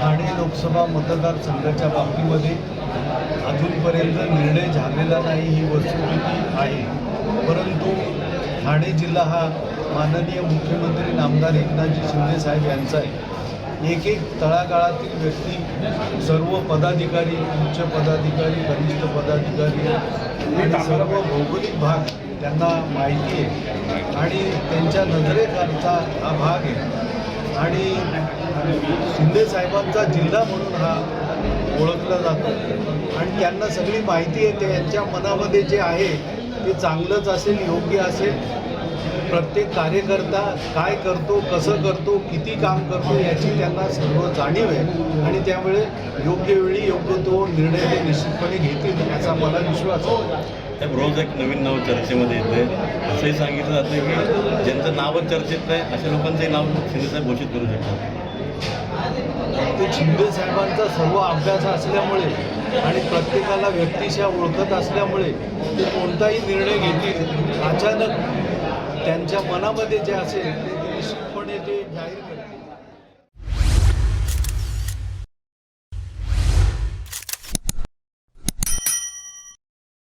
ठाणे लोकसभा मतदारसंघाच्या बाबतीमध्ये अजूनपर्यंत निर्णय झालेला नाही ही वस्तुस्थिती आहे. परंतु ठाणे जिल्हा हा माननीय मुख्यमंत्री नामदार एकनाथजी शिंदे साहेब यांचा आहे. एक एक तळागाळातील व्यक्ती सर्व पदाधिकारी उच्च पदाधिकारी कनिष्ठ पदाधिकारी आणि सर्व भौगोलिक भाग त्यांना माहिती आहे. आणि त्यांच्या नजरेखालचा हा भाग आहे. आणि शिंदे साहेबांचा जिल्हा म्हणून हा ओळखला जातो. आणि त्यांना सगळी माहिती आहे त्यांच्या मनामध्ये जे आहे ते चांगलंच असेल योग्य असेल. प्रत्येक कार्यकर्ता काय करतो कसं करतो किती काम करतो याची त्यांना सर्व जाणीव आहे. आणि त्यामुळे योग्य वेळी योग्य तो निर्णय ते निश्चितपणे घेतील याचा मला विश्वास आहे. रोज एक नवीन नाव चर्चेमध्ये येतं असंही सांगितलं जातं की ज्यांचं नावच चर्चेत नाही अशा लोकांचंही नाव शिंदेसाहेब घोषित करू शकतात. ते शिंदे साहेबांचा सर्व अभ्यास असल्यामुळे आणि प्रत्येकाला व्यक्तिशा ओळखत असल्यामुळे ते कोणताही निर्णय घेतील अचानक त्यांच्या मनामध्ये जे असेल ते निश्चितपणे ते जाहीर करतील.